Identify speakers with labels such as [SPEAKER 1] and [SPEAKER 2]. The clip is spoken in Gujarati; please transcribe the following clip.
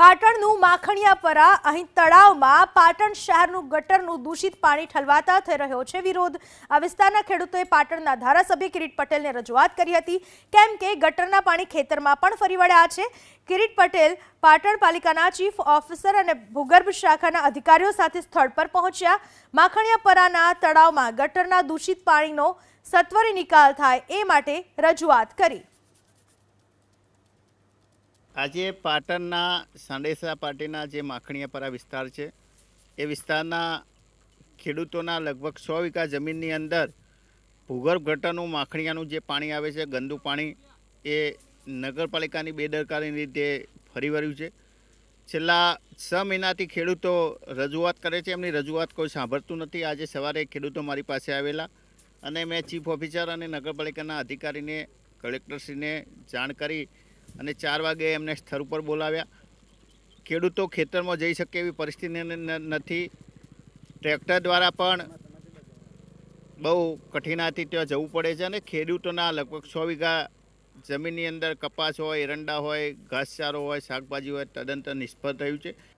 [SPEAKER 1] પાટણનું માખણિયાપરા, અહીં તળાવમાં પાટણ શહેરનું ગટરનું દૂષિત પાણી ઠલવાતા થઈ રહ્યો છે વિરોધ. આ વિસ્તારના ખેડૂતોએ પાટણના ધારાસભ્ય કિરીટ પટેલને રજૂઆત કરી હતી. કેમ કે ગટરના પાણી ખેતરમાં પણ ફરી વળ્યા છે. કિરીટ પટેલ પાટણ પાલિકાના ચીફ ઓફિસર અને ભૂગર્ભ શાખાના અધિકારીઓ સાથે સ્થળ પર પહોંચ્યા. માખણિયાપરાના તળાવમાં ગટરના દૂષિત પાણીનો સત્વરે નિકાલ થાય એ માટે રજૂઆત કરી.
[SPEAKER 2] આજે પાટણના સાંડેસરા પાર્ટીના જે માખણીયાપરા વિસ્તાર છે, એ વિસ્તારના ખેડૂતોના લગભગ સો વીઘા જમીનની અંદર ભૂગર્ભ ગટરનું માખણીયાનું જે પાણી આવે છે, ગંદુ પાણી, એ નગરપાલિકાની બેદરકારીની રીતે ફરી વળ્યું છે. છેલ્લા છ મહિનાથી ખેડૂતો રજૂઆત કરે છે, એમની રજૂઆત કોઈ સાંભળતું નથી. આજે સવારે ખેડૂતો મારી પાસે આવેલા અને મેં ચીફ ઓફિસર અને નગરપાલિકાના અધિકારીને, કલેક્ટરશ્રીને જાણ કરી અને ચાર વાગે એમને સ્થળ ઉપર બોલાવ્યા. ખેડૂતો ખેતરમાં જઈ શકે એવી પરિસ્થિતિ નથી. ટ્રેક્ટર દ્વારા પણ બહુ કઠિનાથી ત્યાં જવું પડે છે અને ખેડૂતોના લગભગ સો વીઘા જમીનની અંદર કપાસ હોય, એરંડા હોય, ઘાસચારો હોય, શાકભાજી હોય, તદંતર નિષ્ફળ થયું છે.